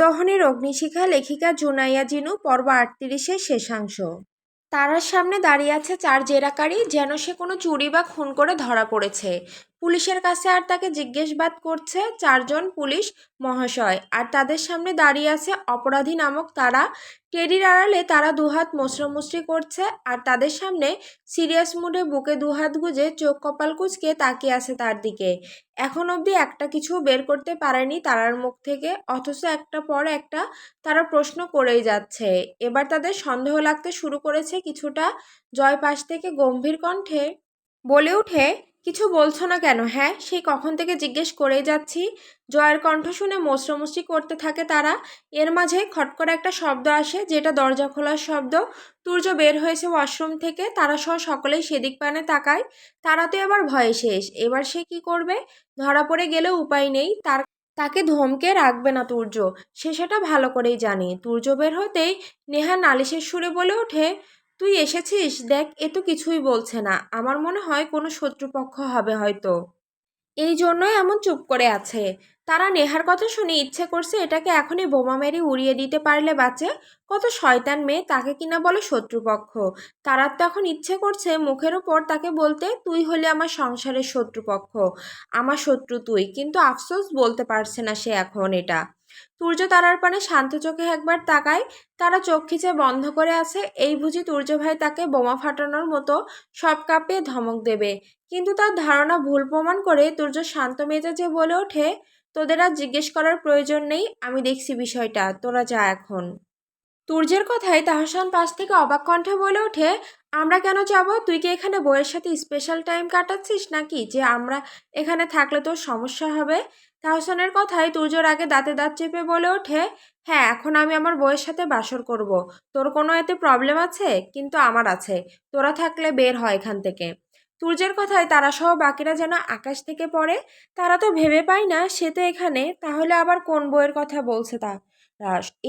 প্রেমদহনের অগ্নিশিখা লেখিকা জুনাইয়া জিনু, পর্ব আটত্রিশের শেষাংশ। তারার সামনে দাঁড়িয়ে আছে চার জেরাকারী, যেন সে কোনো চুরি বা খুন করে ধরা পড়েছে। পুলিশের কাছে আর তাকে জিজ্ঞেসবাদ করছে চারজন পুলিশ মহাশয়। আর তাদের সামনে দাঁড়িয়ে আছে অপরাধী নামক তারা। টেরির আড়ালে তারা দুহাত মোচড়ামুচড়ি করছে আর তাদের সামনে সিরিয়াস মুডে বুকে দুহাত গুজে চোখ কপাল কুচকে তাকিয়ে আছে তার দিকে। এখন অবধি একটা কিছু বের করতে পারেনি তারার মুখ থেকে, অথচ একটা পর একটা তারা প্রশ্ন করেই যাচ্ছে। এবার তাদের সন্দেহ লাগতে শুরু করেছে কিছুটা জয় পাশ থেকে গম্ভীর কণ্ঠে বলে উঠে কিছু বলছো না কেন হ্যাঁ? সেই কখন থেকে জিজ্ঞেস করেই যাচ্ছি। জয়ের কণ্ঠ শুনে মোচড়ামুচড়ি করতে থাকে তারা। এর মাঝে খট করে একটা শব্দ আসে, যেটা দরজা খোলার শব্দ। তুর্য বের হয়েছে ওয়াশরুম থেকে, তারা সহ সকলেই সেদিক পানে তাকায়। তারা তো এবার ভয়ে শেষ। এবার সে কি করবে? ধরা পড়ে গেলেও উপায় নেই। তার তাকে ধমকে রাখবে না তুর্য সে সেটা ভালো করেই জানে। তুর্য বের হতেই নেহা নালিশের সুরে বলে ওঠে তুই এসেছিস? দেখ, এ তো কিছুই বলছে না। আমার মনে হয় কোনো শত্রুপক্ষ হবে হয়তো। এই জন্যই এমন চুপ করে আছে। তারা নেহার কথা শুনে ইচ্ছে করছে এটাকে এখনই বোমা মেরে উড়িয়ে দিতে পারলে বাঁচে। কত শয়তান মেয়ে, তাকে কিনা বলে শত্রুপক্ষ। তারার তো এখন ইচ্ছে করছে মুখের ওপর তাকে বলতে, তুই হলে আমার সংসারের শত্রুপক্ষ। আমার শত্রু তুই। কিন্তু আফসোস বলতে পারছে না সে এখন এটা। তুর্য তারার পানে শান্ত চোখে একবার তাকায়, তারা চোখ খিচে বন্ধ করে আছে, এই বুঝি তুর্য ভাই তাকে বোমা ফাটানোর মতো সব কাঁপিয়ে ধমক দেবে। কিন্তু তার ধারণা ভুল প্রমাণ করে তুর্য শান্ত মেজাজে বলে ওঠে, তোদের আর জিজ্ঞেস করার প্রয়োজন নেই, আমি দেখছি বিষয়টা, তোরা যা এখন। তুর্যের কথায় তাহসান পাশ থেকে অবাক কণ্ঠে বলে ওঠে, আমরা কেন যাব? তুই কি এখানে বইয়ের সাথে স্পেশাল টাইম কাটাচ্ছিস নাকি? যে আমরা এখানে থাকলে তোর সমস্যা হবে? তাহসানের কথায় তুর্যর আগে দাঁতে দাঁত চেপে বলে ওঠে হ্যাঁ এখন আমি আমার বইয়ের সাথে বাসর করব। তোর কোনো এতে প্রবলেম আছে? কিন্তু আমার আছে। তোরা থাকলে বের হয় এখান থেকে। তুর্যের কথায় তারা সহ বাকিরা যেন আকাশ থেকে পড়ে, তারা তো ভেবে পায় না, সে তো এখানে, তাহলে আবার কোন বইয়ের কথা বলছে তা?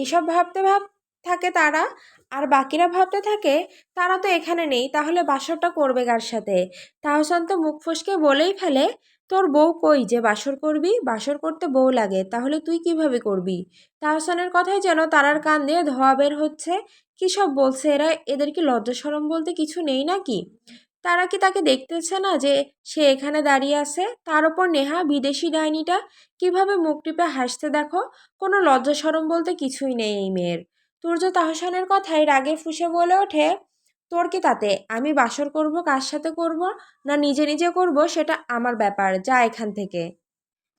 এসব ভাবতে ভাব, থাকে তারা, আর বাকিরা ভাবতে থাকে, তারা তো এখানে নেই, তাহলে বাসরটা করবে কার সাথে? তাহসান তো মুখ ফসকে বলেই ফেলে তোর বউ কই যে বাসর করবি? বাসর করতে বউ লাগে, তাহলে তুই কীভাবে করবি? তাহসানের কথাই যেন তারার কান দিয়ে ধোয়া বের হচ্ছে। কী সব বলছে এরা? এদের কি লজ্জা বলতে কিছু নেই নাকি? তারা কি তাকে দেখতেছে না যে সে এখানে দাঁড়িয়ে আছে? তার ওপর নেহা, বিদেশি ডাইনিটা, কীভাবে মুখ টিপে হাসতে দেখো? কোনো লজ্জা সরম বলতে কিছুই নেই এই মেয়ের। তুর্য তাহসানের কথায় রাগে ফুসে বলে ওঠে। তোর কি তাতে? আমি বাসর করব, কার সাথে করব, না নিজে নিজে করব, সেটা আমার ব্যাপার, যা এখান থেকে।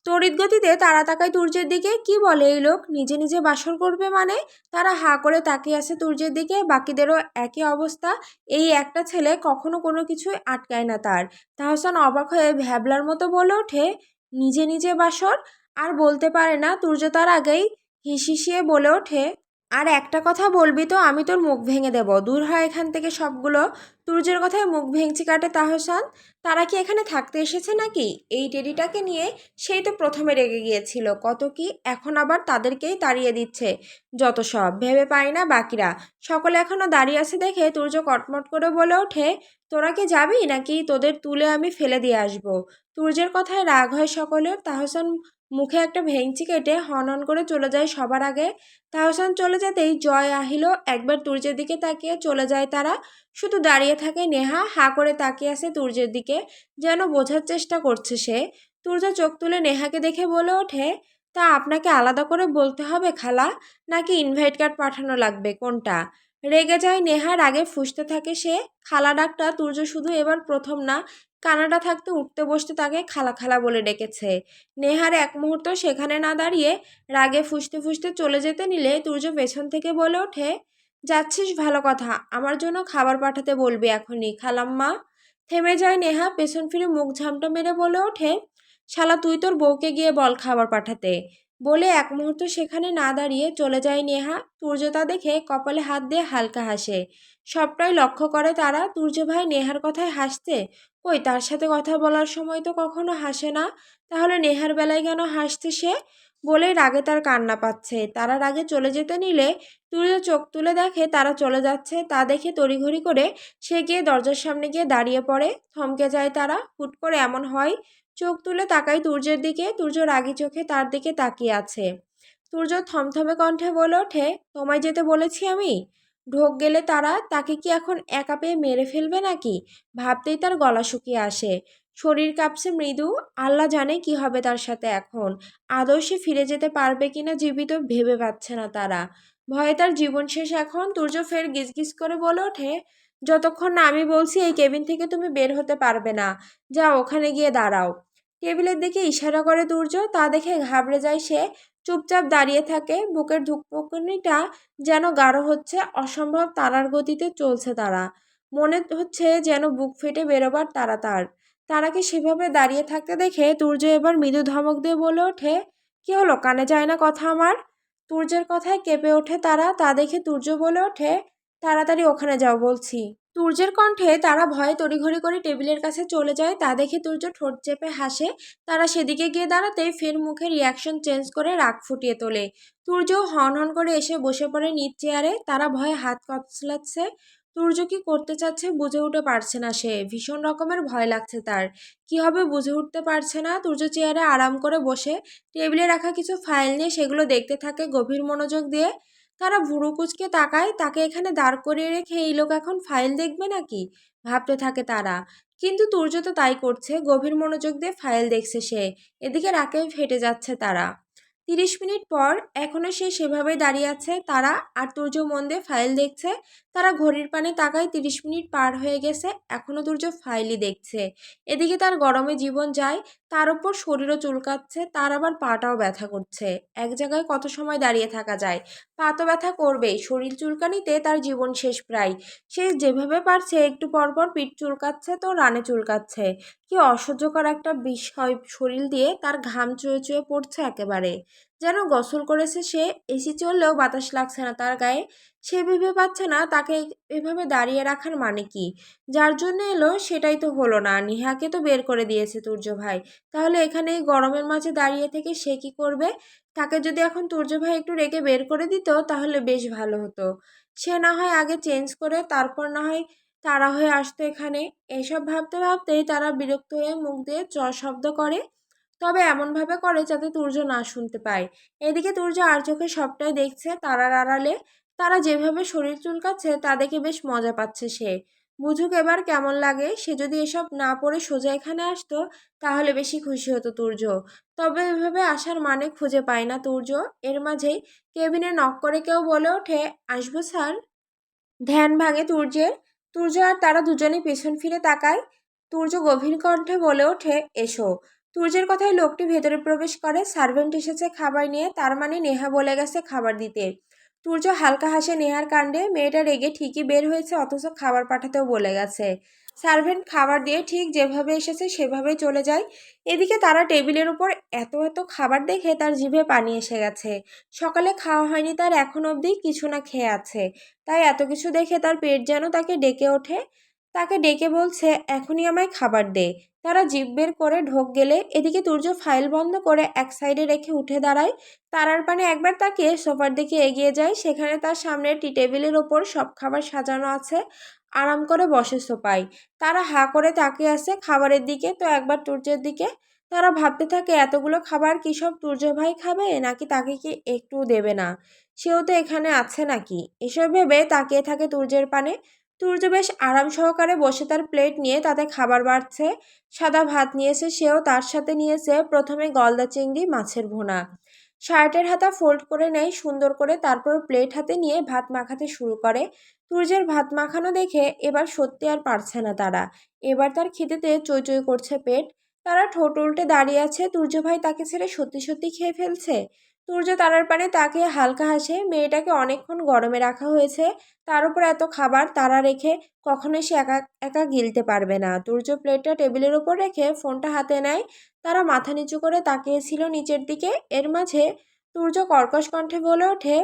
তড়িৎ গতিতে তারা তাকায় তুর্যের দিকে, কি বলে এই লোক? নিজে নিজে বাসর করবে মানে? তারা হা করে তাকিয়ে আছে তুর্যের দিকে, বাকিদেরও একই অবস্থা। এই একটা ছেলে কখনো কোনো কিছুই আটকায় না তার। তাহসান অবাক হয়ে ভ্যাবলার মতো বলে ওঠে, নিজে নিজে বাসর? আর বলতে পারে না, তুর্য তার আগেই হিসিসিয়ে বলে ওঠে আর একটা কথা বলবি তো, আমি তোর মুখ ভেঙে দেব। দূর হয় এখান থেকে সবগুলো। তুর্যের কথায় মুখ ভেঙচি কাটে তাহসান। তারা কি এখানে থাকতে এসেছে নাকি? এই টেডিটাকে নিয়ে সেই তো প্রথমে রেগে গিয়েছিল। কত কি এখন আবার তাদেরকেই তাড়িয়ে দিচ্ছে। যত সব ভেবে পাই না বাকিরা। সকলে এখনও দাঁড়িয়ে আছে দেখে তুর্য কটমট করে বলে ওঠে, তোরা কি যাবি নাকি? তোদের তুলে আমি ফেলে দিয়ে আসব। তুর্যের কথায় রাগ হয় সকলের। তাহসান মুখে একটা ভেঙচি কেটে হন হন করে চলে যায় সবার আগে। তাহসান চলে যেতেই জয় আহিল, একবার তুর্যের দিকে তাকিয়ে চলে যায় তারা। শুধু দাঁড়িয়ে থাকে নেহা, হা করে তাকিয়ে আছে তুর্যের দিকে, যেন বোঝার চেষ্টা করছে সে। তুর্য চোখ তুলে নেহাকে দেখে বলে ওঠে, তা আপনাকে আলাদা করে বলতে হবে খালা? নাকি ইনভাইট কার্ড পাঠানো লাগবে কোনটা? রেগে যায় নেহার, আগে ফুসতে থাকে সে। খালা ডাকটা তুর্য শুধু এবার প্রথম না কানাডা থাকতে উঠতে বসতে তাকে খালা খালা বলে ডেকেছে। নেহার এক মুহূর্ত সেখানে না দাঁড়িয়ে রাগে ফুসতে ফুসতে চলে যেতে নিলে তুর্য পেছন থেকে বলে ওঠে, যাচ্ছিস ভালো কথা, আমার জন্য খাবার পাঠাতে বলবি এখনই, খালাম্মা। থেমে যায় নেহা, পেছন ফিরে মুখ ঝামটা মেরে বলে ওঠে, শালা তুই তোর বউকে গিয়ে বল খাবার পাঠাতে। বলে এক মুহূর্ত সেখানে না দাঁড়িয়ে চলে যায় নেহা। তুর্যতা দেখে কপালে হাত দিয়ে হালকা হাসে। সবটাই লক্ষ্য করে তারা। তুর্য ভাই নেহার কথায় হাসতে কই, তার সাথে কথা বলার সময় তো কখনো হাসে না। তাহলে নেহার বেলায় কেন হাসতে সে? বলে রাগে তার কান্না পাচ্ছে। তারা রাগে চলে যেতে নিলে তুর্য চোখ তুলে দেখে তারা চলে যাচ্ছে। তা দেখে তড়িঘড়ি করে সে গিয়ে দরজার সামনে গিয়ে দাঁড়িয়ে পড়ে। থমকে যায় তারা। হুট করে এমন হয় চোখ তুলে তাকাই তুর্যের দিকে। তুর্য রাগি চোখে তার দিকে তাকিয়ে আছে। তুর্য থমথমে কণ্ঠে বলে ওঠে তোমায় যেতে বলেছি আমি? ঢোক গেলে তারা তাকে কি এখন একা পেয়ে মেরে ফেলবে নাকি? ভাবতেই তার গলা শুকিয়ে আসে। শরীর কাঁপছে মৃদু। আল্লাহ জানে কি হবে তার সাথে এখন। আদর্শে ফিরে যেতে পারবে কিনা জীবিত ভেবে পাচ্ছে না তারা। ভয়ে তার জীবন শেষ এখন। তুর্য ফের গিজগিজ করে বলে ওঠে যতক্ষণ না আমি বলছি এই কেবিন থেকে তুমি বের হতে পারবে না। যা ওখানে গিয়ে দাঁড়াও। টেবিলের দিকে ইশারা করে দুর্য, তা দেখে ঘাবড়ে যায় সে। চুপচাপ দাঁড়িয়ে থাকে, বুকের ধুকপুকুনিটা যেন গাঢ় হচ্ছে, অসম্ভব তারার গতিতে চলছে তারা। মনে হচ্ছে যেন বুক ফেটে বেরোবার তারা তার। তারাকে সেভাবে দাঁড়িয়ে থাকতে দেখে তুর্য এবার মৃদু ধমক দিয়ে বলে ওঠে, কি হলো, কানে যায় না কথা আমার? তুর্যের কথায় কেঁপে ওঠে তারা। তা দেখে তুর্য বলে ওঠে, তাড়াতাড়ি ওখানে যাও, বলছি। তুর্যের কণ্ঠে তারা ভয়ে তড়িঘড়ি করে টেবিলের কাছে চলে যায়। তা দেখে তুর্য ঠোঁট চেপে হাসে। তারা সেদিকে গিয়ে দাঁড়াতেই ফের মুখে রিয়াকশন চেঞ্জ করে রাগ ফুটিয়ে তোলে। তুর্য হন হন করে এসে বসে পড়ে নিচ চেয়ারে তারা ভয়ে হাত কচলাচ্ছে তুর্য কি করতে চাচ্ছে বুঝে উঠে পারছে না সে। ভীষণ রকমের ভয় লাগছে তার। কি হবে বুঝে উঠতে পারছে না। তুর্য চেয়ারে আরাম করে বসে। টেবিলে রাখা কিছু ফাইল নিয়ে সেগুলো দেখতে থাকে গভীর মনোযোগ দিয়ে। তারা ভুরু কুচকে তাকায়, তাকে এখানে দাঁড় করিয়ে রেখে এই লোক এখন ফাইল দেখবে নাকি? ভাবতে থাকে তারা। কিন্তু তুর্য তো তাই করছে, গভীর মনোযোগ দিয়ে ফাইল দেখছে সে। এদিকে রাকে ফেটে যাচ্ছে তারা। তিরিশ মিনিট পর এখনও সে সেভাবেই দাঁড়িয়ে আছে। তারা আর তুর্য মন দিয়ে ফাইল দেখছে। তারা ঘড়ির পানে তাকায় তিরিশ মিনিট পার হয়ে গেছে। এখনও তুর্য ফাইলই দেখছে। এদিকে তার গরমে জীবন যায়। তার ওপর শরীরও চুলকাচ্ছে। তার আবার পাটাও ব্যথা করছে। এক জায়গায় কত সময় দাঁড়িয়ে থাকা যায়? পা তো ব্যথা করবেই। শরীর চুলকানিতে তার জীবন শেষ প্রায়। সে যেভাবে পারছে, একটু পরপর পিঠ চুলকাচ্ছে তো রানে চুলকাচ্ছে। কি অসহ্যকর একটা বিষয়। শরীর দিয়ে তার ঘাম চুয়ে চুয়ে পড়ছে একেবারে। যেন গোসল করেছে সে, এসি চললেও বাতাস লাগছে না তার গায়ে। সে ভেবে পাচ্ছে না তাকে এভাবে দাঁড়িয়ে রাখার মানে কি। যার জন্য এলো সেটাই তো হলো না। নিহাকে তো বের করে দিয়েছে তুর্য ভাই। তাহলে এখানে এই গরমের মাঝে দাঁড়িয়ে থেকে সে কি করবে? তাকে যদি এখন তুর্য ভাই একটু রেখে বের করে দিত, তাহলে বেশ ভালো হতো। সে না হয় আগে চেঞ্জ করে, তারপর না হয় তারা হয়ে আসতো এখানে। এসব ভাবতে ভাবতেই তারা বিরক্ত হয়ে মুখ দিয়ে চ শব্দ করে। তবে এমনভাবে করে যাতে তুর্য না শুনতে পায়। এদিকে তুর্য আর চোখে সবটাই দেখছে তারার আড়ালে। তারা যেভাবে শরীর চুলকাচ্ছে, তা দেখে বেশ মজা পাচ্ছে সে। বুঝুক এবার কেমন লাগে, সে যদি এসব না পড়ে সোজা এখানে আসতো, তাহলে বেশি খুশি হতো তুর্য। তবে এভাবে আসার মানে খুঁজে পায় না তুর্য। এর মাঝেই কেবিনে নক করে কেউ বলে ওঠে, আসব স্যার? ধ্যান ভাঙে তুর্যের। তুর্য আর তারা দুজনেই পেছন ফিরে তাকায়। তুর্য গভীর কণ্ঠে বলে ওঠে, এসো। তুর্যের কথায় লোকটি ভেতরে প্রবেশ করে। সার্ভেন্ট এসেছে খাবার নিয়ে, তার মানে নেহা বলে গেছে খাবার দিতে। তুর্য হালকা হাসে নেহার কাণ্ডে মেয়েটা রেগে ঠিকই বের হয়েছে, অথচ খাবার পাঠাতেও বলে গেছে। সার্ভেন্ট খাবার দিয়ে ঠিক যেভাবে এসেছে সেভাবেই চলে যায়। এদিকে তারা টেবিলের উপর এত এত খাবার দেখে তার জিভে পানি এসে গেছে। সকালে খাওয়া হয়নি তার, এখন অবধি কিছু না খেয়ে আছে। তাই এত কিছু দেখে তার পেট যেন তাকে ডেকে ওঠে। তাকে ডেকে বলছে, এখনই আমায় খাবার দে। তারা জিভ বের করে ঢোক গেলে এদিকে তুর্য ফাইল বন্ধ করে এক সাইডে রেখে উঠে দাঁড়ায়। তারার পানে একবার তাকে সোফার দিকে এগিয়ে যায়, সেখানে তার সামনে টি টেবিলের ওপর সব খাবার সাজানো আছে। আরাম করে বসে সোপায় তারা হা করে তাকিয়ে আছে খাবারের দিকে, তো একবার তুর্যের দিকে। তারা ভাবতে থাকে, এতগুলো খাবার কি সব তুর্য ভাই খাবে, নাকি তাকে কি একটু দেবে না? সেও তো এখানে আছে নাকি? এসব ভেবে তাকিয়ে থাকে তুর্যের পানে। তুর্য বেশ আরাম সহকারে বসে তার প্লেট নিয়ে তাতে খাবার বাড়ছে। সাদা ভাত নিয়েছে সেও, তার সাথে নিয়েছে প্রথমে গলদা চিংড়ি, মাছের ভুনা। শার্টের হাতা ফোল্ড করে নেয়, সুন্দর করে তারপর প্লেট হাতে নিয়ে ভাত মাখাতে শুরু করে। সূর্যের ভাত মাখানো দেখে এবার সত্যি আর পারছে না তারা। এবার তার খিদেতে চই করছে পেট। তারা ঠোঁট উল্টে দাঁড়িয়ে আছে। তুর্য ভাই তাকে ছেড়ে সত্যি সত্যি খেয়ে ফেলছে। তুর্য তারার পানে তাকে হালকা হাসে। মেয়েটাকে অনেকক্ষণ গরমে রাখা হয়েছে। তার উপর এত খাবার তারা রেখে কখনোই সে একা একা গিলতে পারবে না। তুর্য প্লেটটা টেবিলের উপর রেখে ফোনটা হাতে নেয়। তারা মাথা নিচু করে তাকিয়েছিল নিচের দিকে। এর মাঝে তুর্য কর্কশ কণ্ঠে বলে ওঠে,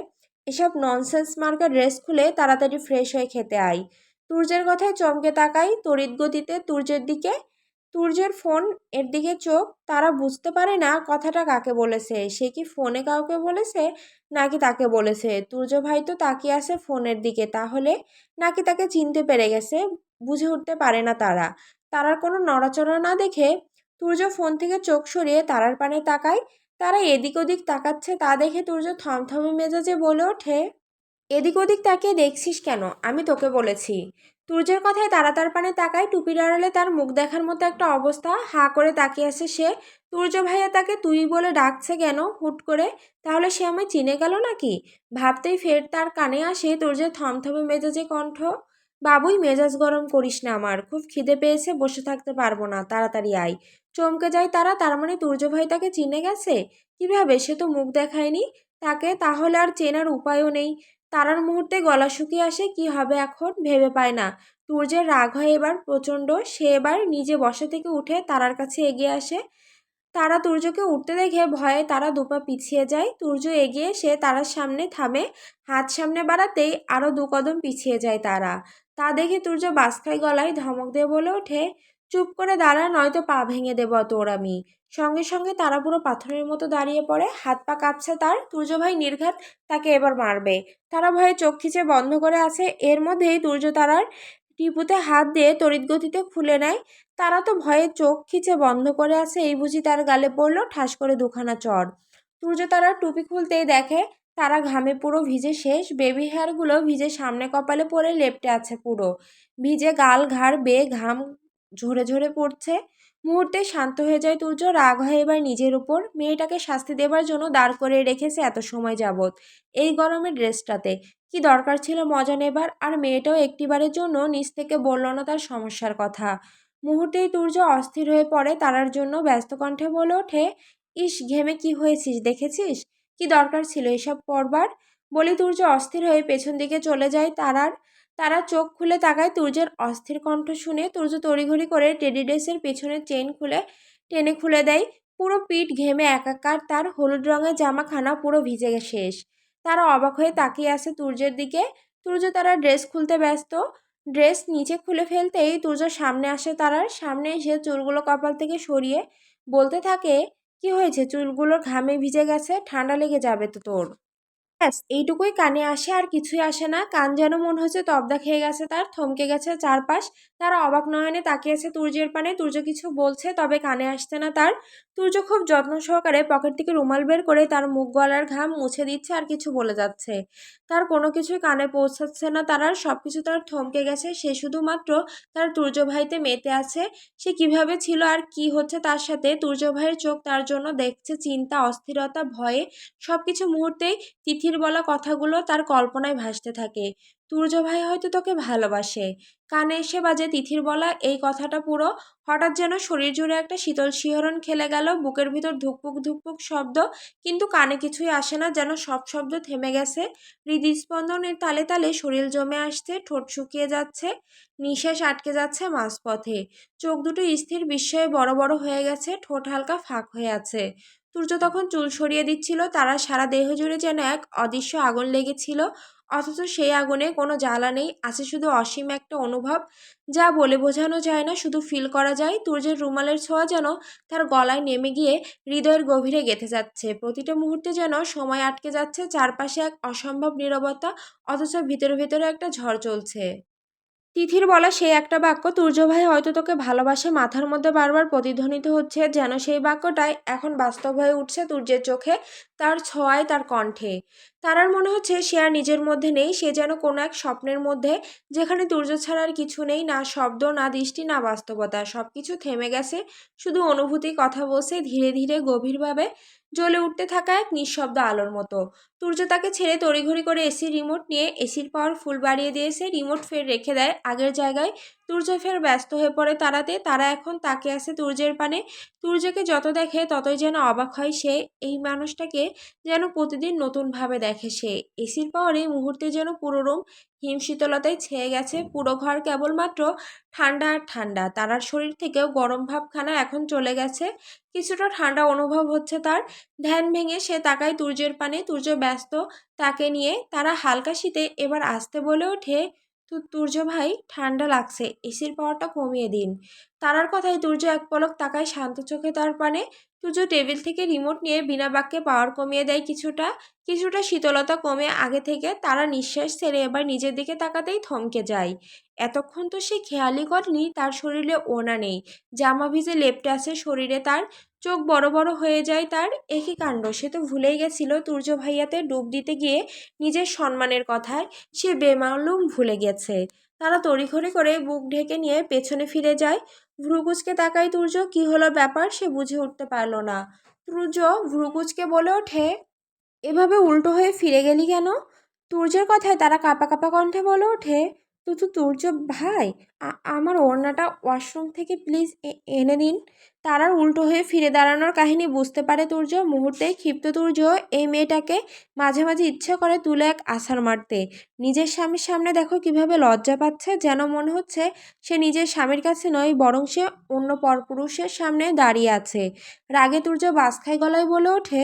এসব ননসেন্স মার্কা ড্রেস খুলে তাড়াতাড়ি ফ্রেশ হয়ে খেতে আই তুর্যের কথায় চমকে তাকাই, তড়িৎ গতিতে তুর্যের দিকে তুর্যের ফোন এর দিকে চোখ, তারা বুঝতে পারে না কথাটা কাকে বলেছে। সে কি ফোনে কাউকে বলেছে নাকি তাকে বলেছে? তুর্য ভাই তো তাকিয়ে আছে ফোনের দিকে, তাহলে নাকি তাকে চিনতে পেরে গেছে? বুঝে উঠতে পারে না তারা। তারার কোনো নড়াচড়া না দেখে তুর্য ফোন থেকে চোখ সরিয়ে তারার পানে তাকায়। তারা এদিক ওদিক তাকাচ্ছে, তা দেখে তুর্য থমথমে মেজাজে বলে ওঠে, এদিক ওদিক তাকিয়ে দেখছিস কেন? আমি তোকে বলেছি। তুর্যের কথায় তারা তার পানে তাকায় টুপির আড়ালে তার মুখ দেখার মতো একটা অবস্থা। হা করে তাকিয়ে আছে সে। তুর্য ভাইয়া তাকে তুই বলে ডাকছে কেন? হুট করে। তাহলে সে আমায় চিনে গেল নাকি? ভাবতেই ফের তার কানে আসে তুর্যের থমথমে মেজাজে কণ্ঠ। বাবুই, মেজাজ গরম করিস না আমার। খুব খিদে পেয়েছে, বসে থাকতে পারব না। তাড়াতাড়ি আয়। চমকে যায় তারা? তার মানে তুর্য ভাই তাকে চিনে গেছে? কীভাবে? সে তো মুখ দেখায়নি। তাকে তাহলে আর চেনার উপায়ও নেই। তারার মুহূর্তে গলা শুকিয়ে আসে, কি হবে এখন? ভেবে পায় না। তুর্যের রাগ হয় এবার প্রচণ্ড। সে এবার নিজে বসা থেকে উঠে তারার কাছে এগিয়ে আসে। তারা তুর্যকে উঠতে দেখে ভয়ে তারা দুপা পিছিয়ে যায়। তুর্য এগিয়ে সে তারার সামনে থামে। হাত সামনে বাড়াতেই আরও দু কদম পিছিয়ে যায় তারা। তা দেখে তুর্য বাসখাই গলায় ধমক দিয়ে বলে ওঠে চুপ করে দাঁড়া নয়তো পা ভেঙে দেব তোর আমি সঙ্গে সঙ্গে তারা পুরো পাথরের মতো দাঁড়িয়ে পড়ে। হাত পা কাঁপছে তার। তুর্য ভাই নির্ঘাত তাকে এবার মারবে। তারা ভয়ে চোখ খিচে বন্ধ করে আছে। এর মধ্যেই তুর্য তারার টিপুতে হাত দিয়ে তড়িৎ গতিতে খুলে নেয়। তারা তো ভয়ে চোখ খিচে বন্ধ করে আছে এই বুঝি তার গালে পড়ল ঠাস করে দুখানা চর। তুর্য তারা টুপি খুলতেই দেখে তারা ঘামে পুরো ভিজে শেষ। বেবি হেয়ারগুলো ভিজে সামনে কপালে পড়ে লেপটে আছে পুরো। ভিজে গাল, ঘাড়, বেয়ে, ঘাম ঝরে ঝরে পড়ছে। মুহূর্তে শান্ত হয়ে যায় তুর্য, রাগ হয় এবার নিজের উপর। মেয়েটাকে শাস্তি দেবার জন্য দাঁড় করে রেখেছে এত সময় যাবৎ। এই গরমের ড্রেসটাতে। কি দরকার ছিল মজা নেবার? আর মেয়েটাও একটিবারের জন্য নিজ থেকে বলল না তার সমস্যার কথা। মুহূর্তেই তুর্য অস্থির হয়ে পড়ে তারার জন্য ব্যস্ত কণ্ঠে বলে ওঠে, ইস, ঘেমে কি হয়েছিস? দেখেছিস? কি দরকার ছিল এসব পড়বার? বলি তুর্য অস্থির হয়ে পেছন দিকে চলে যায় তারার। তারা চোখ খুলে তাকায় তুর্যের অস্থির কণ্ঠ শুনে। তুর্য তড়িঘড়ি করে টেডি ড্রেসের পেছনের চেন খুলে, টেনে খুলে দেয়। পুরো পিঠ ঘেমে একাকার, তার হলুদ রঙের জামাখানা পুরো ভিজে শেষ। তারা অবাক হয়ে তাকিয়ে আসে তুর্যের দিকে। তুর্য তারা ড্রেস খুলতে ব্যস্ত। ড্রেস নিচে খুলে ফেলতেই তুর্য সামনে আসে তারার। সামনে এসে চুলগুলো কপাল থেকে সরিয়ে বলতে থাকে, কি হয়েছে? চুলগুলোর ঘামে ভিজে গেছে, ঠান্ডা লেগে যাবে তো তোর। ব্যাস, এইটুকুই কানে আসে, আর কিছুই আসে না। কান যেন মনে হচ্ছে তবদা খেয়ে গেছে তার, থমকে গেছে চারপাশ। তারা অবাক নয়নে তাকিয়েছে তুর্যের পানে। তুর্য কিছু বলছে, তবে কানে আসছে না তার। তুর্য খুব যত্ন সহকারে পকেট থেকে রুমাল বের করে তার মুখ গলার ঘাম মুছে দিচ্ছে আর কিছু বলে যাচ্ছে। তার কোনো কিছুই কানে পৌঁছাচ্ছে না তার, আর সব কিছু তার থমকে গেছে। সে শুধুমাত্র তার তুর্য ভাইতে মেতে আছে। সে কীভাবে ছিল আর কি হচ্ছে তার সাথে, তুর্য ভাইয়ের চোখ তার জন্য দেখছে চিন্তা, অস্থিরতা, ভয়ে। সব কিছু মুহূর্তেই তিথির বলা কথাগুলো তার কল্পনায় ভাসতে থাকে। তুর্য ভাই হয়তো তোকে ভালোবাসে। কানে এসে বাজে তিথির বলা এই কথাটা পুরো। হঠাৎ যেন শরীর জুড়ে একটা শীতল শিহরণ খেলে গেল, বুকের ভিতর ধুকপুক ধুকপুক শব্দ, কিন্তু কানে কিছুই আসে না, যেন সব শব্দ থেমে গেছে। হৃদস্পন্দনের তালে তালে শরীর জমে আসছে, ঠোঁট শুকিয়ে যাচ্ছে, নিঃশ্বাস আটকে যাচ্ছে মাঝপথে। চোখ দুটো স্থির বিস্ময়ে বড় বড় হয়ে গেছে, ঠোঁট হালকা ফাঁক হয়ে আছে। সূর্য তখন চুল সরিয়ে দিচ্ছিল, তারা সারা দেহ জুড়ে যেন এক অদৃশ্য আগুন লেগেছিল। অথচ সেই আগুনে কোনো জ্বালা নেই, আছে শুধু অসীম একটা অনুভব, যা বলে বোঝানো যায় না, শুধু ফিল করা যায়। তুর্যের রুমালের ছোঁয়া যেন তার গলায় নেমে গিয়ে হৃদয়ের গভীরে গেঁথে যাচ্ছে। প্রতিটা মুহূর্তে যেন সময় আটকে যাচ্ছে, চারপাশে এক অসম্ভব নীরবতা, অথচ ভিতরে ভিতরে একটা ঝড় চলছে। তিথির বলা সেই একটা বাক্য, তুর্য ভাই হয়তো তোকে ভালোবাসে, মাথার মধ্যে বারবার প্রতিধ্বনিত হচ্ছে, যেন সেই বাক্যটাই এখন বাস্তব হয়ে উঠছে তুর্যের চোখে, তার ছোঁয়ায়, তার কণ্ঠে। তারার মনে হচ্ছে সে আর নিজের মধ্যে নেই, সে যেন কোনো এক স্বপ্নের মধ্যে, যেখানে তুর্য ছাড়া আর কিছু নেই, না শব্দ, না দৃষ্টি, না বাস্তবতা সব কিছু থেমে গেছে, শুধু অনুভূতি, কথা বলছে ধীরে ধীরে, গভীরভাবে। জ্বলে উঠতে থাকা এক নিঃশব্দ আলোর মতো। তুর্য তাকে ছেড়ে তড়িঘড়ি করে এসি রিমোট নিয়ে এসির পাওয়ার ফুল বাড়িয়ে দিয়ে দিয়েছে রিমোট ফের রেখে দেয় আগের জায়গায় তুর্য ফের ব্যস্ত হয়ে পড়ে তারাতে। তারা এখন তাকে আছে তুর্যের পানে। তুর্যকে যত দেখে ততই যেন অবাক হয় সে। এই মানুষটাকে যেন প্রতিদিন নতুনভাবে দেখে সে। এসির পাওয়ারে মুহূর্তে যেন পুরো রুম হিমশীতলতায় ছেয়ে গেছে। পুরো ঘর কেবলমাত্র ঠান্ডা আর ঠান্ডা। তারার শরীর থেকেও গরম ভাবখানা এখন চলে গেছে। কিছুটা ঠান্ডা অনুভব হচ্ছে তার। ধ্যান ভেঙে সে তাকায় তুর্যের পানে। তুর্য ব্যস্ত তাকে নিয়ে। তারা হালকা শীতে এবার আসতে বলে ওঠে তো তুর্য ভাই, ঠান্ডা লাগছে, এসির পাওয়ারটা কমিয়ে দিন। তারার কথায় তুর্য এক পলক তাকায় শান্ত চোখে তার পানে। তুর্য টেবিল থেকে রিমোট নিয়ে বিনা বাক্যে পাওয়ার কমিয়ে দেয় কিছুটা কিছুটা শীতলতা কমে আগে থেকে তারা নিঃশ্বাস ছেড়ে এবার নিজের দিকে তাকাতেই থমকে যায়। এতক্ষণ তো সে খেয়ালই করেনি তার শরীরে ওনা নেই, জামা ভিজে লেপটে আছে শরীরে তার, চোখ বড় বড় হয়ে যায় তার, একই কাণ্ড। সে তো ভুলেই গেছিল তুর্য ভাইয়াতে ডুব দিতে গিয়ে নিজের সম্মানের কথায়, সে বেমালুম ভুলে গেছে। তারা তড়িঘড়ি করে বুক ঢেকে নিয়ে পেছনে ফিরে যায়। ভ্রুকুচকে তাকায় তুর্য, কি হলো ব্যাপার? সে বুঝে উঠতে পারল না। তুর্য ভ্রুকুচকে বলে ওঠে, এভাবে উল্টো হয়ে ফিরে গেলি কেন? তুর্যের কথায় তারা কাঁপা কাঁপা কণ্ঠে বলে ওঠে তো তুর্য ভাই আমার ওড়নাটা ওয়াশরুম থেকে প্লিজ এনে দিন। তারার উল্টো হয়ে ফিরে দাঁড়ানোর কাহিনী বুঝতে পারে তুর্য। মুহূর্তেই ক্ষিপ্ত তুর্য এই মেয়েটাকে মাঝে মাঝে ইচ্ছে করে তুলে এক আছাড় মারতে। নিজের স্বামীর সামনে দেখো কীভাবে লজ্জা পাচ্ছে, যেন মনে হচ্ছে সে নিজের স্বামীর কাছে নয়, বরং সে অন্য পরপুরুষের সামনে দাঁড়িয়ে আছে। রাগে তুর্য বাসখাই গলায় বলে ওঠে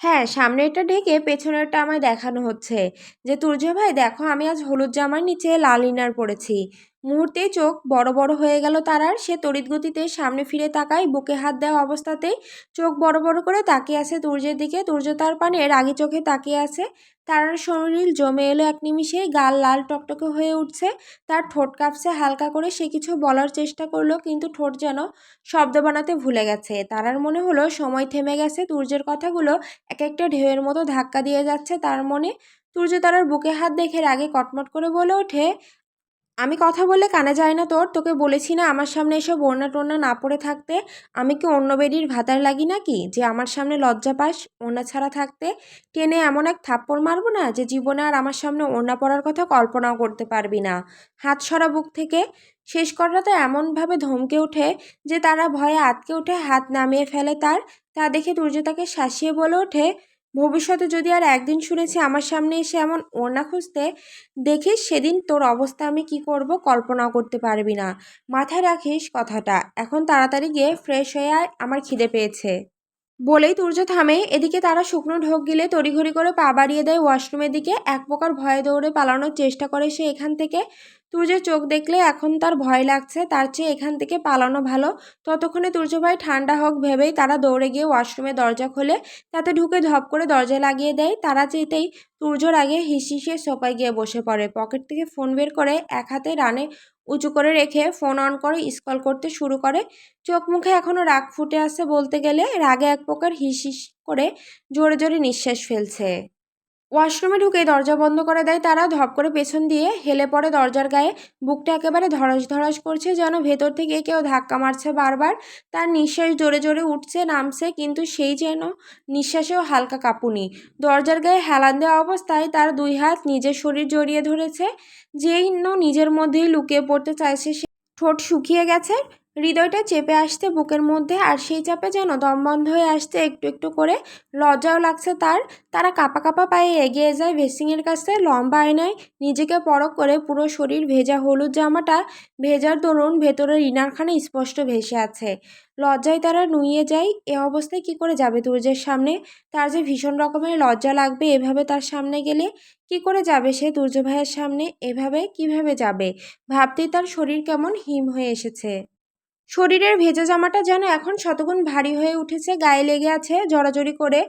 হ্যাঁ সামনেরটা ঢেকে পেছনেরটা আমায় দেখানো হচ্ছে। যে তুর্য ভাই, দেখো আমি আজ হলুদ জামার নিচে লাল ইনার পরেছি। মুহূর্তেই চোখ বড় বড় হয়ে গেল তারার। সে তড়িৎ গতিতে সামনে ফিরে তাকায়, বুকে হাত দেওয়া অবস্থাতেই চোখ বড় বড় করে তাকিয়ে আছে তুর্যের দিকে। তুর্য তার পানে রাগি চোখে তাকিয়ে আছে। তারার শরীর জমে এলো এক নিমিষে, গাল লাল টকটকে হয়ে উঠছে। তার ঠোঁট কাঁপছে হালকা করে, সে কিছু বলার চেষ্টা করল, কিন্তু ঠোঁট যেন শব্দ বানাতে ভুলে গেছে। তারার মনে হলো সময় থেমে গেছে, তুর্যের কথাগুলো এক একটা ঢেউয়ের মতো ধাক্কা দিয়ে যাচ্ছে তার মনে। তুর্য তারার বুকে হাত দেখে রাগে কটমট করে বলে ওঠে আমি কথা বলে কানে যায় না তোর? তোকে বলেছি না আমার সামনে এসব ওড়না টোড়না না পড়ে থাকতে? আমি কি অন্য বেডির ভাতার লাগি নাকি? যে আমার সামনে লজ্জা পাস, ওড়না ছাড়া থাকতে? টেনে এমন এক থাপ্পড় মারবো না যে জীবনে আর আমার সামনে ওড়না পড়ার কথা কল্পনাও করতে পারবি না। হাত সরা বুক থেকে। শেষ করাটা এমনভাবে ধমকে ওঠে যে তারা ভয়ে আটকে উঠে হাত নামিয়ে ফেলে তার। তা দেখে তুর্য তাকে শাসিয়ে বলে ওঠে ভবিষ্যতে যদি আর একদিন শুনেছি আমার সামনে এসে এমন ওড়না খুঁজতে দেখিস সেদিন তোর অবস্থা আমি কি করব কল্পনাও করতে পারবি না। মাথায় রাখিস কথাটা, এখন তাড়াতাড়ি গিয়ে ফ্রেশ হয়ে আয়, আমার খিদে পেয়েছে। বলেই তুর্য থামে। এদিকে তারা শুকনো ঢোক গিলে তড়িঘড়ি করে পা বাড়িয়ে দেয় ওয়াশরুমের দিকে। এক প্রকার ভয়ে দৌড়ে পালানোর চেষ্টা করে সে এখান থেকে। তুর্যের চোখ দেখলে এখন তার ভয় লাগছে, তার চেয়ে এখান থেকে পালানো ভালো। ততক্ষণে তুর্য ভাই ঠান্ডা হোক ভেবেই তারা দৌড়ে গিয়ে ওয়াশরুমের দরজা খোলে। তাতে ঢুকে ধপ করে দরজা লাগিয়ে দেয়। তারা যেতেই তুর্যর আগে হিসিসে সোপায় গিয়ে বসে পড়ে। পকেট থেকে ফোন বের করে এক হাতে রানে উঁচু করে রেখে ফোন অন করে স্কল করতে শুরু করে। চোখ মুখে এখনও রাগ ফুটে আছে বলতে গেলে, রাগে এক প্রকার হিস করে জোরে জোরে নিঃশ্বাস ফেলছে। ওয়াশরুমে ঢুকে দরজা বন্ধ করে দেয় তারা, ধপ করে পেছন দিয়ে হেলে পড়ে দরজার গায়ে। বুকটা একেবারে ধরাস ধরাস করছে যেন ভেতর থেকে কেউ ধাক্কা মারছে বারবার। তার নিঃশ্বাস জোরে জোরে উঠছে, নামছে, কিন্তু সেই যেন নিঃশ্বাসেও হালকা কাঁপুনি। দরজার গায়ে হেলান দেওয়া অবস্থায় তার দুই হাত নিজের শরীর জড়িয়ে ধরেছে। যেই নিজের মধ্যেই লুকিয়ে পড়তে চাইছে সে। ঠোঁট শুকিয়ে গেছে। হৃদয়টা চেপে আসতে বুকের মধ্যে আর সেই চাপে যেন দম বন্ধ হয়ে আসছে একটু একটু করে। লজ্জাও লাগছে তার। তারা কাপা কাপা পায়ে এগিয়ে যায়। ভেসিংয়ের কাছে লম্বা আয়নায় নিজেকে পরক করে পুরো শরীর ভেজা হলুদ জামাটা, ভেজার দরুন, ভেতরের ইনারখানে স্পষ্ট ভেসে আছে। লজ্জায় তারা নুইয়ে যায়। এ অবস্থায় কি করে যাবে তুর্যের সামনে? তার যে ভীষণ রকমের লজ্জা লাগবে এভাবে তার সামনে গেলে কি করে যাবে সে তুর্য ভাইয়ের সামনে? এভাবে কীভাবে যাবে? ভাবতেই তার শরীর কেমন হিম হয়ে এসেছে। শরীরের ভেজা জামাটা যেন এখন শতগুণ ভারী হয়ে উঠেছে, গায়ে লেগে আছে জড়াজড়ি করে,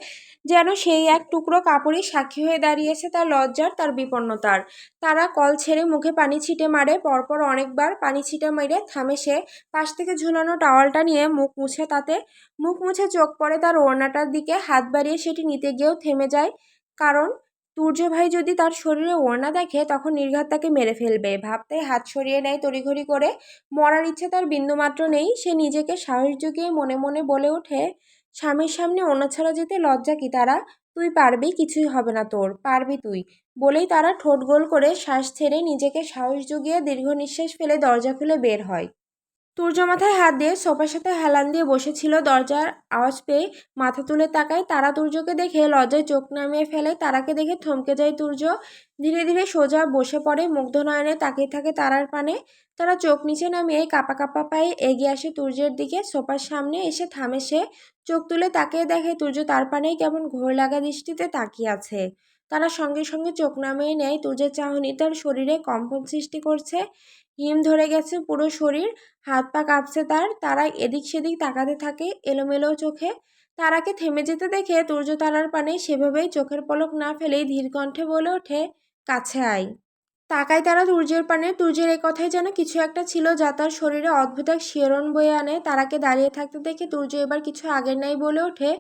যেন সেই এক টুকরো কাপড়ই সাক্ষী হয়ে দাঁড়িয়েছে তার লজ্জার, তার বিপন্নতার। তারা কল ছেড়ে মুখে পানি ছিটে মারে, পরপর অনেকবার পানি ছিটে মেরে থামে সে। পাশ থেকে ঝুলানো টাওয়ালটা নিয়ে মুখ মুছে তাতে, মুখ মুছে চোখ পড়ে তার ওড়নাটার দিকে, হাত বাড়িয়ে সেটি নিতে গিয়েও থেমে যায়। কারণ তুর্য ভাই যদি তার শরীরে ওড়না দেখে, তখন নির্ঘাত তাকে মেরে ফেলবে। ভাবতে হাত সরিয়ে নেয় তড়িঘড়ি করে। মরার ইচ্ছে তার বিন্দুমাত্র নেই। সে নিজেকে সাহস জুগিয়ে মনে মনে বলে ওঠে, স্বামীর সামনে ওনা ছাড়া যেতে লজ্জা কি তারা? তুই পারবি, কিছুই হবে না তোর। পারবি তুই। বলেই তারা ঠোঁট গোল করে শ্বাস ছেড়ে নিজেকে সাহস জুগিয়ে দীর্ঘ নিঃশ্বাস ফেলে দরজা খুলে বের হয়। তুর্য মাথায় হাত দিয়ে সোফার সাথে হেলান দিয়ে বসেছিল। দরজার আওয়াজ পেয়ে মাথা তুলে তাকায় তারা তুর্যকে দেখে লজ্জায় চোখ নামিয়ে ফেলে। তারাকে দেখে থমকে যায় তুর্য। ধীরে ধীরে সোজা বসে পড়ে মুগ্ধ নয়নে তাকিয়ে থাকে তারার পানে। তারা চোখ নিচে নামিয়ে কাপা কাপা পায়ে এগিয়ে আসে তুর্যের দিকে। সোফার সামনে এসে থামে সে। চোখ তুলে তাকিয়ে দেখে তুর্য তার পানেই কেমন ঘোর লাগা দৃষ্টিতে তাকিয়ে আছে। তারা সঙ্গে সঙ্গে চোখ নামিয়ে নেয় তুর্যের চাহনি। তার শরীরে কম্পন সৃষ্টি করছে। হিম ধরে গেছে পুরো শরীর, হাত পা কাঁপছে তার, তারা এদিক সেদিক তাকাতে থাকে এলোমেলো চোখে। তারাকে থেমে যেতে দেখে তুর্য তারার পানে সেভাবেই চোখের পলক না ফেলেই ধীর কণ্ঠে বলে ওঠে, কাছে আয়। তাকায় তারা তুর্যের পানে, তুর্যের এই কথাই যেন কিছু একটা ছিল যা তার শরীরে অদ্ভুত এক শিহরণ বয়ে আনে। তারাকে দাঁড়িয়ে থাকতে দেখে তুর্য এবার কিছু আগের নাই বলে ওঠে,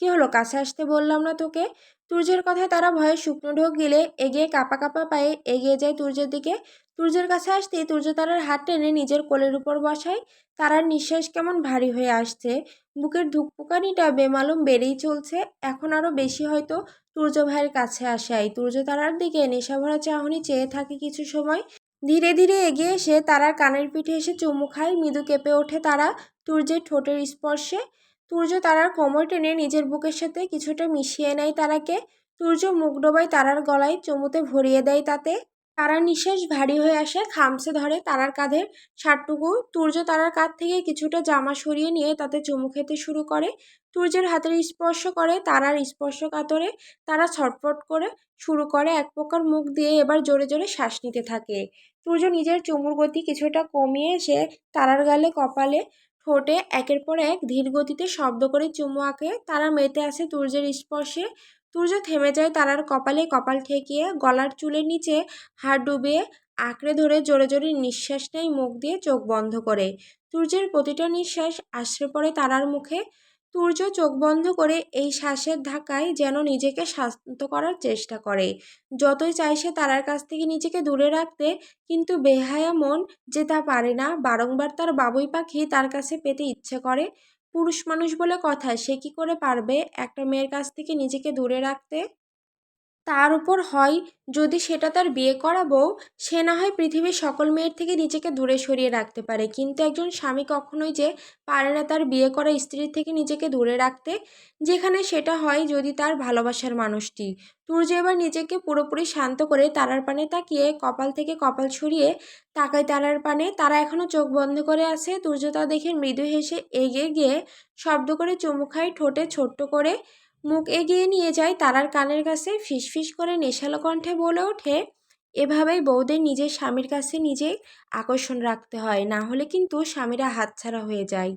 কি হলো, কাছে আসতে বললাম না তোকে? তুর্যের কথায় তারা ভয়ে শুকনো ঢোক গিলে এগিয়ে কাপা কাপা পায়ে এগিয়ে যায় তুর্যের দিকে। তুর্যের কাছে আসতেই তুর্য তারার হাত টেনে নিজের কোলের উপর বসায়। তারার নিঃশ্বাস কেমন ভারী হয়ে আসছে। বুকের ধুকপুকানিটা বেমালুম বেড়েই চলছে। এখন আরও বেশি হয়তো তুর্য ভাইয়ের কাছে আসাই তুর্য তারার দিকে নেশাভরা চাহনি চেয়ে থাকে কিছু সময়। ধীরে ধীরে এগিয়ে এসে তারার কানের পিঠে এসে চুমু খায়। মৃদু কেঁপে ওঠে তারা তুর্যের ঠোঁটের স্পর্শে। তুর্য তারার কোমর টেনে নিজের বুকের সাথে কিছুটা মিশিয়ে নেয় তারাকে। তুর্য মুখ ডোবায় তারার গলায় চুমুতে ভরিয়ে দেয় তাতে। তারার নিঃশ্বাস ভারী হয়ে আসে খামসে ধরে তারার কাঁধের ষাটটুকু তুর্য তারার কাঁধ থেকে কিছুটা জামা সরিয়ে নিয়ে তাতে চুমু খেতে শুরু করে। তুর্যের হাতের স্পর্শ করে তারার স্পর্শ কাতরে তারা ছটফট করে শুরু করে, এক প্রকার মুখ দিয়ে এবার জোরে জোরে শ্বাস নিতে থাকে। তুর্য নিজের চুমুর গতি কিছুটা কমিয়ে এসে তারার গালে কপালে ঠোঁটে, একের পর এক ধীর গতিতে শব্দ করে চুমু আঁকে। তারা মেতে আসে তুর্যের স্পর্শে। তুর্য থেমে যায় তারার কপালে কপাল ঠেকিয়ে গলার চুলের নিচে হাত ডুবিয়ে আঁকড়ে ধরে জোরে জোরে নিঃশ্বাস নেয় মুখ দিয়ে চোখ বন্ধ করে। তুর্যের প্রতিটা নিঃশ্বাস আশ্রে পড়ে তারার মুখে। তুর্য চোখ বন্ধ করে এই শ্বাসের ধাক্কায় যেন নিজেকে শান্ত করার চেষ্টা করে। যতই চাই সে তারার কাছ থেকে নিজেকে দূরে রাখতে, কিন্তু বেহায়া মন যে তা পারে না, বারংবার তার বাবুই পাখি তার কাছে পেতে ইচ্ছে করে। পুরুষ মানুষ বলে কথা, সে কি করে পারবে? একটা মেয়ের কাছ থেকে নিজেকে দূরে রাখতে? তার উপর হয়, যদি সেটা তার বিয়ে করা বউ, সে না হয় পৃথিবীর সকল মেয়ের থেকে নিজেকে দূরে সরিয়ে রাখতে পারে। কিন্তু একজন স্বামী কখনোই যে পারে না তার বিয়ে করা স্ত্রীর থেকে নিজেকে দূরে রাখতে, যেখানে সেটা হয় যদি তার ভালোবাসার মানুষটি। তুর্য এবার নিজেকে পুরোপুরি শান্ত করে তারার পানে তাকিয়ে কপাল থেকে কপাল ছড়িয়ে তাকায় তারার পানে। তারা এখনও চোখ বন্ধ করে আছে। তুর্য তা দেখে মৃদু হেসে এগিয়ে গিয়ে শব্দ করে চুমু খায় ঠোঁটে ছোট্ট করে। মুখ এগিয়ে নিয়ে যায় তারার কানের কাছে, ফিসফিস করে নেশালো কণ্ঠে বলে ওঠে, এভাবেই বউদের নিজের স্বামীর কাছে নিজে আকর্ষণ রাখতে হয়, না হলে কিন্তু স্বামীরা হাতছাড়া হয়ে যায়।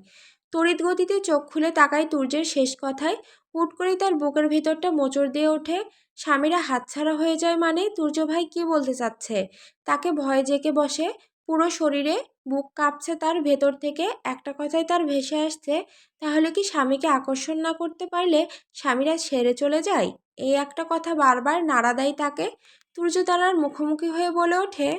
তড়িৎ গতিতে চোখ খুলে তাকায় তুর্যের শেষ কথায়, হুট করেই তার বুকের ভেতরটা মোচড় দিয়ে ওঠে, স্বামীরা হাতছাড়া হয়ে যায় মানে? তুর্য ভাই কি বলতে চাচ্ছে? তাকে ভয় জেকে বসে, পুরো শরীরে বুক কাঁপছে তার ভেতর থেকে, একটা কথাই তার ভেসে আসছে, তাহলে কি স্বামীকে আকর্ষণ না করতে পারলে স্বামীরা সেরে চলে যায়? এই একটা কথা বারবার নাড়া দেয় তাকে। সূর্য তারার মুখোমুখি হয়ে বলে ওঠে।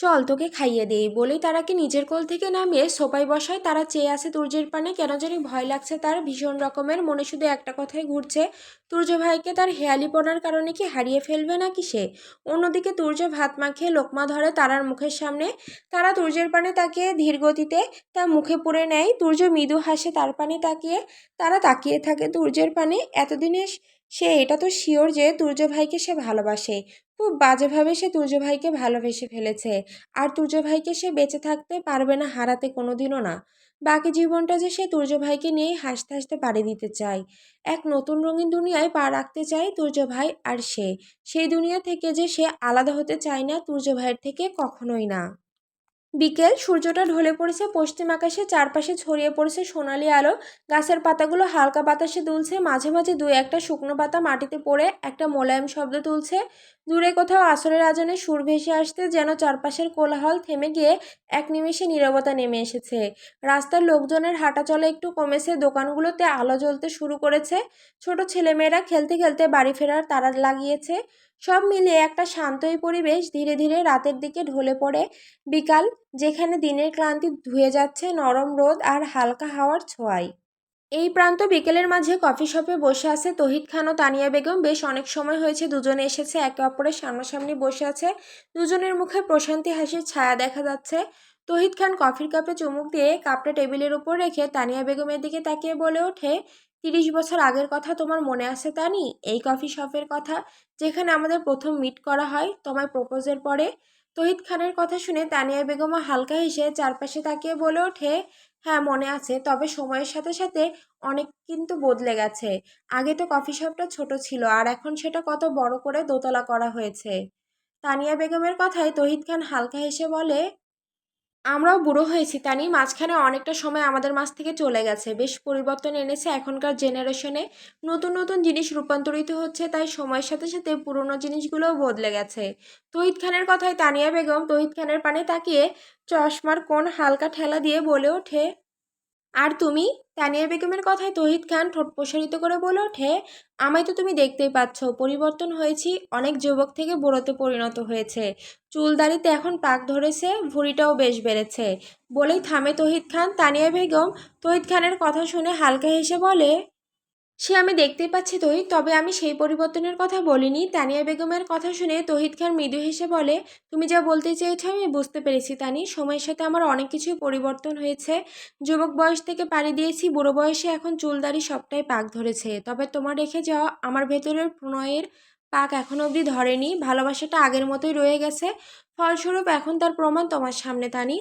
চল তোকে খাইয়ে দেই, বলেই তারাকে নিজের কোল থেকে নামিয়ে সোপায় বসায়। তারা চেয়ে আছে তুর্যের পানে কেন জানি ভয় লাগছে তার, ভীষণ রকমের, মনে শুধু একটা কথাই ঘুরছে। তুর্য ভাইকে তার হেয়ালিপনার কারণে কি হারিয়ে ফেলবে নাকি সে? অন্যদিকে তুর্য ভাত মাখিয়ে লোকমা ধরে তারার মুখের সামনে। তারা তুর্যের পানে তাকিয়ে ধীর গতিতে তা মুখে পুরে নেয়। তুর্য মৃদু হাসে তার পানে তাকিয়ে। তারা তাকিয়ে থাকে তুর্যের পানে। এতদিনে সে এটা তো শিওর যে তুর্য ভাইকে সে ভালোবাসে। খুব বাজেভাবে সে তুর্য ভাইকে ভালোবেসে ফেলেছে। আর তুর্য ভাইকে সে বেঁচে থাকতে পারবে না, হারাতে কোনোদিনও না। বাকি জীবনটা যে সে তুর্য ভাইকে নিয়েই হাসতে হাসতে পাড়ি দিতে চায়। এক নতুন রঙিন দুনিয়ায় পা রাখতে চায় তুর্য ভাই আর সে। সেই দুনিয়া থেকে যে সে আলাদা হতে চায় না তুর্য ভাইয়ের থেকে কখনোই না। বিকেল সূর্যটা ঢলে পড়েছে, পশ্চিম আকাশে চারপাশে ছড়িয়ে পড়েছে সোনালি আলো। গাছের পাতাগুলো হালকা বাতাসে দুলছে, মাঝে মাঝে দু একটা শুকনো পাতা মাটিতে পড়ে একটা মোলায়েম শব্দ তুলছে। দূরে কোথাও আসরের আজানে সুর ভেসে আসতে যেন চারপাশের কোলাহল থেমে গিয়ে এক নিমেষে নীরবতা নেমে এসেছে। রাস্তার লোকজনের হাঁটা চলা একটু কমেছে, দোকানগুলোতে আলো জ্বলতে শুরু করেছে। ছোট ছেলেমেয়েরা খেলতে খেলতে বাড়ি ফেরার তারা লাগিয়েছে। সব মিলিয়ে একটা শান্তই পরিবেশ ধীরে ধীরে রাতের দিকে ঢলে পড়ে। বিকাল, যেখানে দিনের ক্লান্তি ধুয়ে যাচ্ছে নরম রোদ আর হালকা হাওয়ার ছোঁয়ায়। এই প্রান্ত বিকেলের মাঝে কফি শপে বসে আছে তহিদ খান ও তানিয়া বেগম। বেশ অনেক সময় হয়েছে দুজনে এসেছে, একে অপরের সামনাসামনি বসে আছে। দুজনের মুখে প্রশান্তি হাসির ছায়া দেখা যাচ্ছে। তহিদ খান কফির কাপে চুমুক দিয়ে কাপটা টেবিলের উপর রেখে তানিয়া বেগমের দিকে তাকিয়ে বলে ওঠে তিরিশ বছর আগের কথা তোমার মনে আছে, তানি? এই কফি শপের কথা যেখানে আমাদের প্রথম মিট করা হয়, তোমায় প্রপোজের পরে? তহিদ খানের কথা শুনে তানিয়া বেগমা হালকা হেসে চারপাশে তাকিয়ে বলে ওঠে হ্যাঁ মনে আছে। তবে সময়ের সাথে সাথে অনেক কিন্তু বদলে গেছে। আগে তো কফি শপটা ছোট ছিল, আর এখন সেটা কত বড় করে দোতলা করা হয়েছে। তানিয়া বেগমের কথায় তহিদ খান হালকা হেসে বলে আমরাও বুড়ো হয়েছি তানি মাঝখানে অনেকটা সময় আমাদের মাঝ থেকে চলে গেছে। বেশ পরিবর্তন এনেছে এখনকার জেনারেশনে নতুন নতুন জিনিস রূপান্তরিত হচ্ছে, তাই সময়ের সাথে সাথে পুরনো জিনিসগুলোও বদলে গেছে। তহিদ খানের কথায় তানিয়া বেগম, তহিদ খানের পানে তাকিয়ে চশমার কোন হালকা ঠেলা দিয়ে বলে ওঠে, আর তুমি? তানিয়া বেগমের কথায় তহিদ খান ঠোঁট প্রসারিত করে বলে ওঠে, আমায় তো তুমি দেখতেই পাচ্ছ, পরিবর্তন হয়েছি, অনেক যুবক থেকে বুড়োতে পরিণত হয়েছে। চুল দাড়িতে এখন পাক ধরেছে, ভুঁড়িটাও বেশ বেড়েছে। বলেই থামে তহিদ খান। তানিয়া বেগম তহিদ খানের কথা শুনে হালকা হেসে বলে সে আমি দেখতেই পাচ্ছি তহিদ তবে আমি সেই পরিবর্তনের কথা বলিনি। তানিয়া বেগমের কথা শুনে তহিদ খান মৃদু হেসে বলে, তুমি যা বলতে চেয়েছো আমি বুঝতে পেরেছি তানি। সময়ের সাথে আমার অনেক কিছুই পরিবর্তন হয়েছে। যুবক বয়স থেকে পাড়ি দিয়েছি, বুড়ো বয়সে এখন চুলদারি সবটাই পাক ধরেছে। তবে তোমার রেখে যাওয়া আমার ভেতরের প্রণয়ের পাক এখনও অবধি ধরেনি। ভালোবাসাটা আগের মতোই রয়ে গেছে। ফলস্বরূপ এখন তার প্রমাণ তোমার সামনে তানি।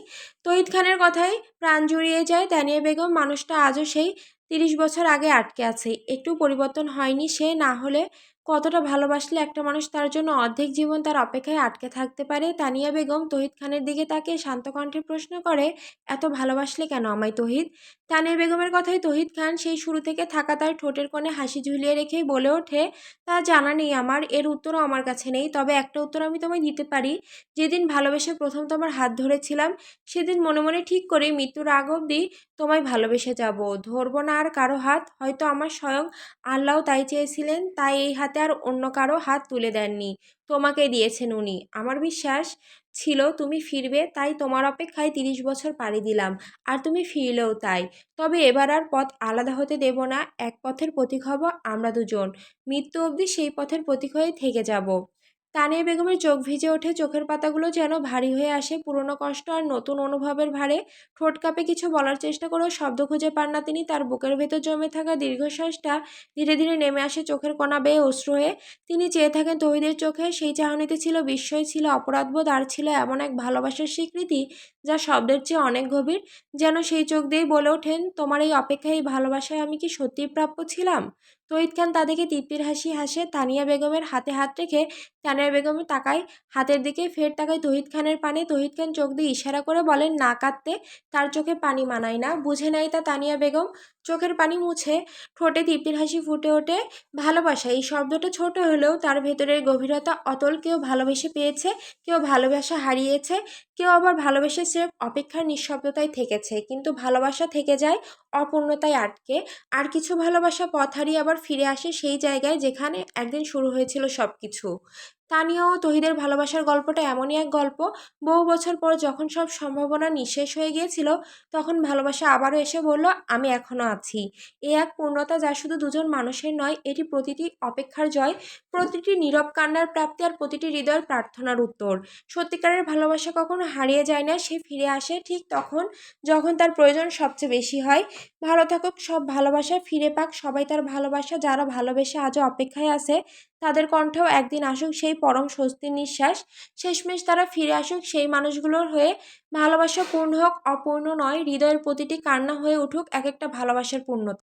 তহিদ খানের কথায় প্রাণ জুড়িয়ে যায় তানিয়া বেগম। মানুষটা আজও সেই তিরিশ বছর আগে আটকে আছে। একটু পরিবর্তন হয়নি সে, না হলে কতটা ভালোবাসলে একটা মানুষ তার জন্য অর্ধেক জীবন তার অপেক্ষায় আটকে থাকতে পারে? তানিয়া বেগম তহিদ খানের দিকে তাকে শান্ত কণ্ঠে প্রশ্ন করে, এত ভালোবাসলে কেন আমায় তহিদ? তানিয়া বেগমের কথায় তহিদ খান সেই শুরু থেকে থাকা তার ঠোঁটের কোণে হাসি ঝুলিয়ে রেখেই বলে ওঠে, তা জানা নেই আমার, এর উত্তরও আমার কাছে নেই। তবে একটা উত্তর আমি তোমায় দিতে পারি। যেদিন ভালোবেসে প্রথম তোমার হাত ধরেছিলাম, সেদিন মনে মনে ঠিক করে মৃত্যুর আগ অবধি তোমায় ভালোবেসে যাব। ধরবো না আর কারও হাত। হয়তো আমার স্বয়ং আল্লাহ তাই চেয়েছিলেন, তাই এই হাতে আর অন্য কারও হাত তুলে দেননি। তোমাকে দিয়েছেন উনি। আমার বিশ্বাস ছিল তুমি ফিরবে, তাই তোমার অপেক্ষায় তিরিশ বছর পাড়ি দিলাম, আর তুমি ফিরলেও তাই। তবে এবার আর পথ আলাদা হতে দেব না, এক পথের প্রতীক হব আমরা দুজন। মৃত্যু অবধি সেই পথের প্রতীক হয়ে থেকে যাব। তানিয়া বেগমের চোখ ভিজে ওঠে, চোখের পাতাগুলো যেন ভারী হয়ে আসে। পুরনো কষ্ট আর নতুন অনুভবের ভারে ঠোঁট কাঁপে কিছু বলার চেষ্টা করেও শব্দ খুঁজে পান না তিনি। তার বুকের ভেতর জমে থাকা দীর্ঘশ্বাসটা ধীরে ধীরে নেমে আসে চোখের কোনা বেয়ে অশ্রু হয়ে। তিনি চেয়ে থাকেন তহিদের চোখে, সেই চাহনিতে ছিল বিস্ময়, ছিল অপরাধবোধ, আর ছিল এমন এক ভালোবাসার স্বীকৃতি যা শব্দের চেয়ে অনেক গভীর। যেন সেই চোখ দিয়েই বলে ওঠেন, তোমার এই অপেক্ষায় এই ভালোবাসায় আমি কি সত্যিই প্রাপ্য ছিলাম? তহিদ খান তাদেরকে তৃপ্তির হাসি, হাসে তানিয়া বেগমের হাতে হাত রেখে তানিয়া বেগমের তাকায় হাতের দিকে, ফের তাকায় তহিদ খানের পানে। তহিদ খান চোখ দিয়ে ইশারা করে বলেন, না কাঁদতে তার চোখে পানি মানায় না। বুঝে নেয় তা তানিয়া বেগম। চোখের পানি মুছে ঠোঁটে তৃপ্তির হাসি ফুটে ওঠে। ভালোবাসা, এই শব্দটা ছোট হলেও তার ভেতরের গভীরতা অতল কেউ ভালোবেসে পেয়েছে, কেউ ভালোবাসা হারিয়েছে, কেউ আবার ভালোবেসে সে অপেক্ষার নিঃশব্দতায় থেকেছে। কিন্তু ভালোবাসা থেকে যায়, অপূর্ণতায় আটকে। আর কিছু ভালোবাসা পথ হারিয়ে আবার ফিরে আসে সেই জায়গায় যেখানে একদিন শুরু হয়েছিল সব কিছু তানিয়া ও তহিদের ভালোবাসার গল্পটা এমনই এক গল্প। বহু বছর পর যখন সব সম্ভাবনা নিঃশেষ হয়ে গিয়েছিল, তখন ভালোবাসা আবারও এসে বলল, আমি এখনও আছি। এ এক পূর্ণতা যা শুধু দুজন মানুষের নয়, এটি প্রতিটি অপেক্ষার জয়, প্রতিটি নীরব কান্নার প্রাপ্তি আর প্রতিটি হৃদয়ের প্রার্থনার উত্তর। সত্যিকারের ভালোবাসা কখনো হারিয়ে যায় না, সে ফিরে আসে ঠিক তখন যখন তার প্রয়োজন সবচেয়ে বেশি হয়। ভালো থাকুক, সব ভালোবাসা ফিরে পাক, সবাই তার ভালোবাসা, যারা ভালোবেসে আজও অপেক্ষায় আছে তাদের কণ্ঠেও একদিন আসুক সেই পরম স্বস্তির নিঃশ্বাস, শেষমেশ তারা ফিরে আসুক সেই মানুষগুলোর হয়ে। ভালোবাসা পূর্ণ হোক, অপূর্ণ নয়, হৃদয়ের প্রতিটি কান্না হয়ে উঠুক এক একটা ভালোবাসার পূর্ণতা।